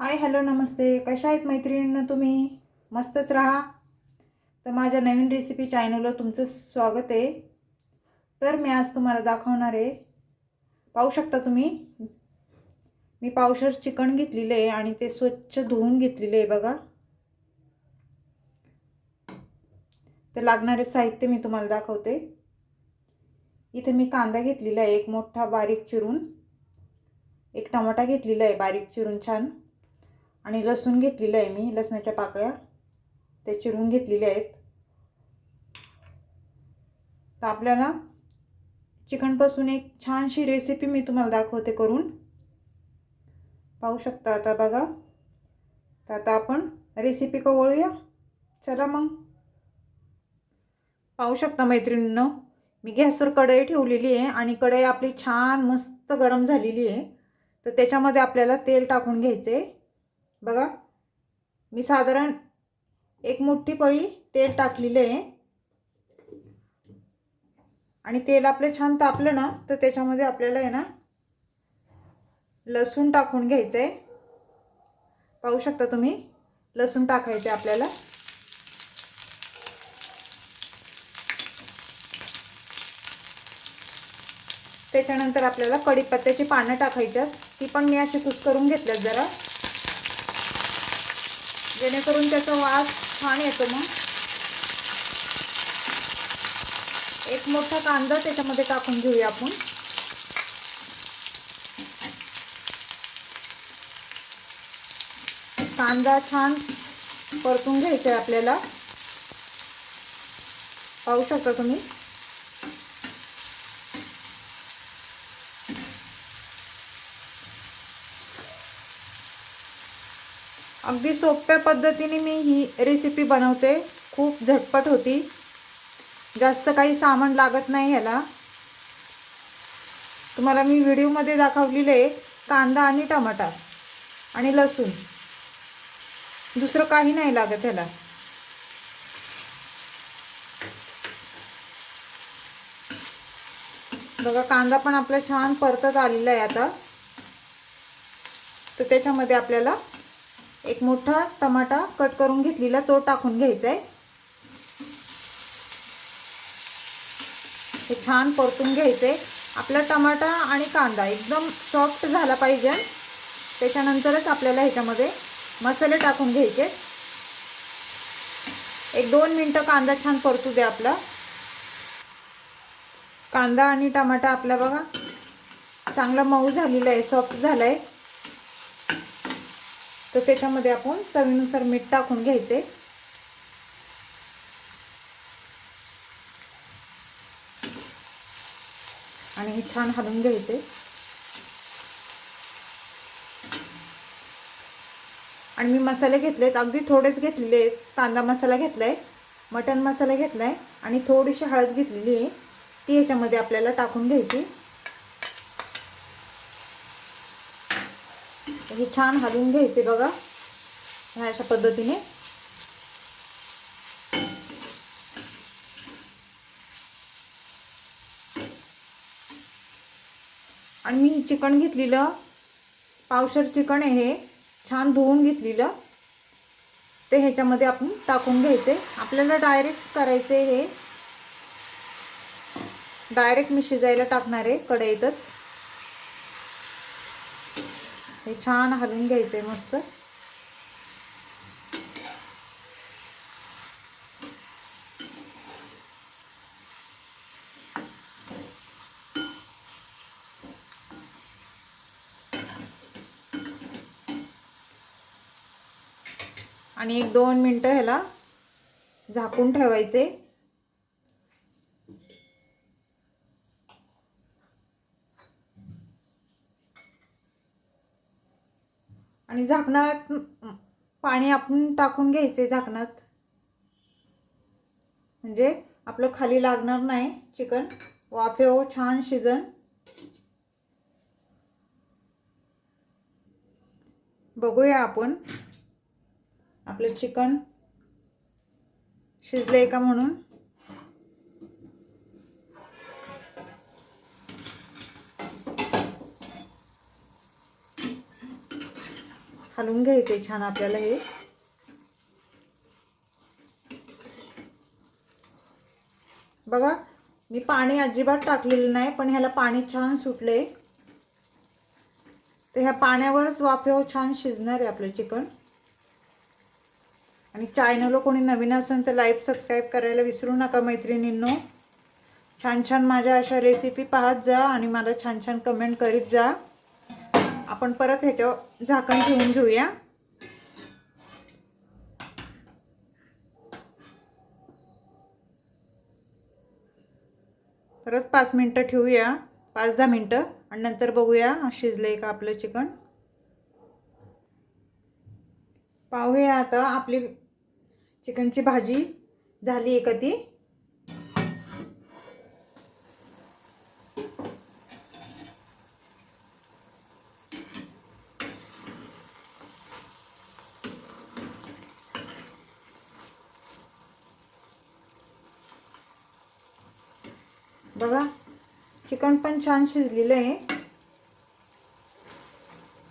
Hi hello नमस्ते. कशा आहेत मैत्रिणींनो तुम्ही? मस्तच राहा. तर माझ्या नवीन रेसिपी चॅनलवर तुमचं स्वागत आहे. तर मी आज तुम्हाला दाखवणार आहे. पाहू शकता तुम्ही? मी पावशर चिकन घेतलेलं आहे आणि ते स्वच्छ धुवून घेतलेलं आहे बघा. तर लागणारे साहित्य मी तुम्हाला दाखवते. इथे मी कांदा घेतलेला आहे एक मोठा बारीक चिरून. एक टमाटा घेतलेला आहे बारीक चिरून छान. आणि लसूण घेतलेलं आहे मी लसणाच्या पाकळ्या. ते चिरून घेतलेल्या आहेत. तर आपल्याला चिकनपासून एक छानशी रेसिपी मी तुम्हाला दाखवते करून. पाहू शकता आता बघा. तर आता आपण रेसिपी का चला मग. पाहू शकता मैत्रिणींनो मी गॅसवर कढई ठेवलेली आहे आणि कढई आपली छान मस्त गरम झालेली आहे. तर त्याच्यामध्ये आपल्याला तेल टाकून घ्यायचे आहे बघा मी साधारण एक मोठी पळी तेल टाकलेलं आहे. आणि तेल आपलं छान तापलं ना तर त्याच्यामध्ये आपल्याला आहे ना लसूण टाकून घ्यायचं आहे पाहू शकता तुम्ही लसूण टाकायचं आहे आपल्याला. त्याच्यानंतर आपल्याला कढीपत्त्याची पानं टाकायच्यात ती पण मी अशी कुस करून घेतल्यात जरा. जेणेकरून त्याचा वास छान येतो मग. एक मोठा कांदा त्याच्यामध्ये टाकून घेऊया आपण. कांदा छान परतून घ्यायचा आहे आपल्याला. पाहू शकता तुम्ही? अगदी सोप्या पद्धतीने मी ही रेसिपी बनवते. खूप झटपट होती. जास्त काही सामान लागत नाही ह्याला. तुम्हाला मी व्हिडिओमध्ये दाखवलेले आहे कांदा आणि टमाटा आणि लसूण. दुसरं काही नाही लागत ह्याला. बघा कांदा पण आपला छान परतत आलेला आहे आता. तर त्याच्यामध्ये आपल्याला एक मोठा टमाटा कट करून घेतलेला तो टाकून घ्यायचा आहे हे छान परतून घ्यायचं आहे आपला टमाटा आणि कांदा एकदम सॉफ्ट झाला पाहिजे. त्याच्यानंतरच आपल्याला ह्याच्यामध्ये मसाले टाकून घ्यायचे. एक दोन मिनटं कांदा छान परतू द्या आपला. कांदा आणि टमाटा आपला बघा चांगला मऊ झालेला आहे सॉफ्ट झाला आहे तर त्याच्यामध्ये आपण चवीनुसार मीठ टाकून घ्यायचे. आणि हे छान हलवून घ्यायचे. आणि मी मसाले घेतलेत अगदी थोडेच घेतलेले आहेत कांदा मसाला घेतलाय मटन मसाला घेतलाय आणि थोडीशी हळद घेतलेली आहे ती ह्याच्यामध्ये आपल्याला टाकून घ्यायची. हे छान हलवून घ्यायचे बघा. ह्या अशा पद्धतीने. आणि मी चिकन घेतलेलं पावशर चिकन आहे हे छान धुवून घेतलेलं. ते ह्याच्यामध्ये आपण टाकून घ्यायचे. आपल्याला डायरेक्ट करायचे हे. डायरेक्ट मी शिजायला टाकणार आहे कढईतच. हे छान हलवून घ्यायचंय मस्त. आणि एक दोन मिनटं ह्याला झाकून ठेवायचे. आणि झाकणात पाणी आपण टाकून घ्यायचे झाकणात. म्हणजे आपलं खाली लागणार नाही चिकन. वाफेव छान शिजन. बघूया आपण आपलं चिकन शिजलंय का म्हणून. हलवून घ्यायचे छान आपल्याला हे. बघा मी पाणी अजिबात टाकलेलं नाही पण ह्याला पाणी छान सुटले. तर ह्या पाण्यावरच वाफेवर हो छान शिजणार आहे आपलं चिकन. आणि चॅनलला कोणी नवीन असेल तर लाईव्ह सबस्क्राईब करायला विसरू नका मैत्रिणींनो. छान छान माझ्या अशा रेसिपी पाहत जा आणि मला छान छान कमेंट करीत जा. आपण परत ह्याच्यावर झाकण ठेवून घेऊया. परत पाच मिनटं ठेवूया. पाच दहा मिनटं. आणि नंतर बघूया शिजलंय का आपलं चिकन. पाहूया आता आपली चिकनची भाजी झाली आहे का ती. बघा चिकन पण छान शिजलेलं आहे.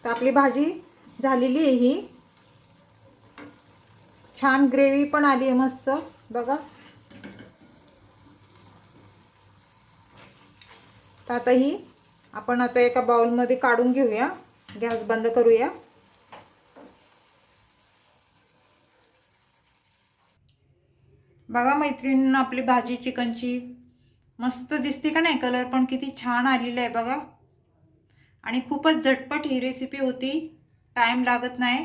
तर आपली भाजी झालेली आहे ही. छान ग्रेव्ही पण आली आहे मस्त बघा. तर आता ही आपण आता एका बाउलमध्ये काढून घेऊया. गॅस बंद करूया. बघा मैत्रिणींना आपली भाजी चिकनची मस्त दिसते का नाही कलर पण किती छान आलेला आहे बघा. आणि खूपच झटपट ही रेसिपी होती. टाईम लागत नाही.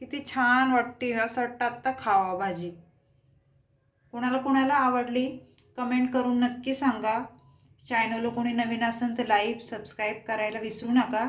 किती छान वाटते असं वाटतं आत्ता खावा भाजी. कोणाला कोणाला आवडली कमेंट करून नक्की सांगा. चॅनलला कोणी नवीन असेल तर लाईक सबस्क्राईब करायला विसरू नका.